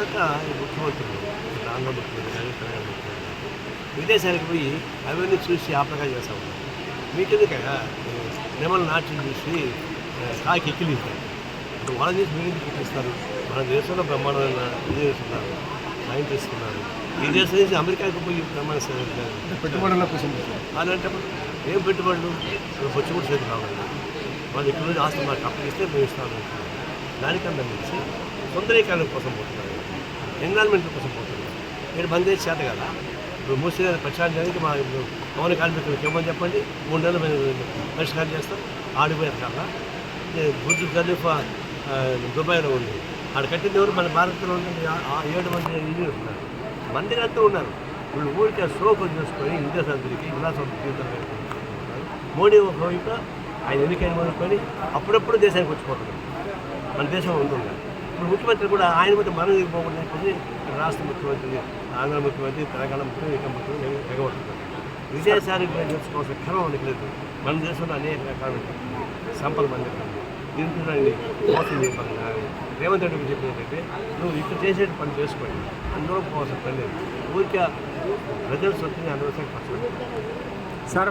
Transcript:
దాకా ముఖ్యమంత్రులు ఆంధ్ర ముఖ్యమంత్రి కానీ తెలంగాణ ముఖ్యమంత్రి విదేశాలకు పోయి అవన్నీ చూసి ఆ ప్రకారం చేస్తూ. ఉంటారు మీకెందుకయ్యా? నెమల నాట్యం చూసి కాకి ఎక్కిలిస్తారు ఇప్పుడు వాళ్ళని చేసి మీరు ఎందుకు ఎక్కిస్తారు మన దేశంలో బ్రహ్మాండమైన ఇంజనీర్స్ సైంటిస్ట్ ఉన్నారు. ఈ దేశం నుంచి అమెరికాకి పోయి బ్రహ్మాండ పెట్టుబడుల కోసం అలాంటి ఏం పెట్టుబడులు? ఇప్పుడు కూడా చేతి కావాలి. వాళ్ళు ఇక్కడ నుండి ఆస్తి మాకు అప్పగిస్తే మేము ఇస్తాము దానికన్నా మించి సుందరీకరణ కోసం పోతున్నారు. ఎన్విరాన్మెంట్ కోసం పోతున్నారు. మీరు బంద్ చేసి చేత కదా ఇప్పుడు మూసి ప్రచారానికి మా ఇప్పుడు పవన్ కార్మికులకు ఇవ్వమని చెప్పండి. మూడు నెలలు మేము పరిష్కారం చేస్తాం. ఆడిపోయారు కదా బుర్జు ఖలీఫా దుబాయ్లో ఉంది. ఆడ కట్టింది ఎవరు? మన భారత్లో ఉంటుంది ఏడు మంది ఇంజనీర్స్ ఉన్నారు. మంది అంతా ఉన్నారు. వీళ్ళు ఊరికే సోకులు చేసుకొని విదేశాంతరికి విలాసం జీవితాలు గడుపుతున్నారు. మోడీ ఒకవైపు ఆయన ఎన్నికైన మొదలుకొని అప్పుడప్పుడు దేశానికి వచ్చిపోతున్నారు. మన దేశంలో ఉంటుంది. ఇప్పుడు ముఖ్యమంత్రి కూడా ఆయన కూడా మనం పోకుండా చెప్పేసి రాష్ట్ర ముఖ్యమంత్రి ఆంధ్ర ముఖ్యమంత్రి తెలంగాణ ముఖ్యమంత్రి ఇంకా ముఖ్యమంత్రి ఎగబడుతున్నారు విజయసారి తెలుసుకోవాల్సిన క్రమం మనకి లేదు. మన దేశంలో అనేక రకాలు సంపద మన దగ్గర ఉంది. మోసం చెప్పాలి రేవంత్ రెడ్డి చెప్పిన ఏంటంటే నువ్వు ఇక్కడ చేసే పని చేసుకోండి. అందులో పోవాల్సిన పని లేదు. ఊరికే ప్రజల సొత్తుని అనవసరంగా ఖర్చు సార్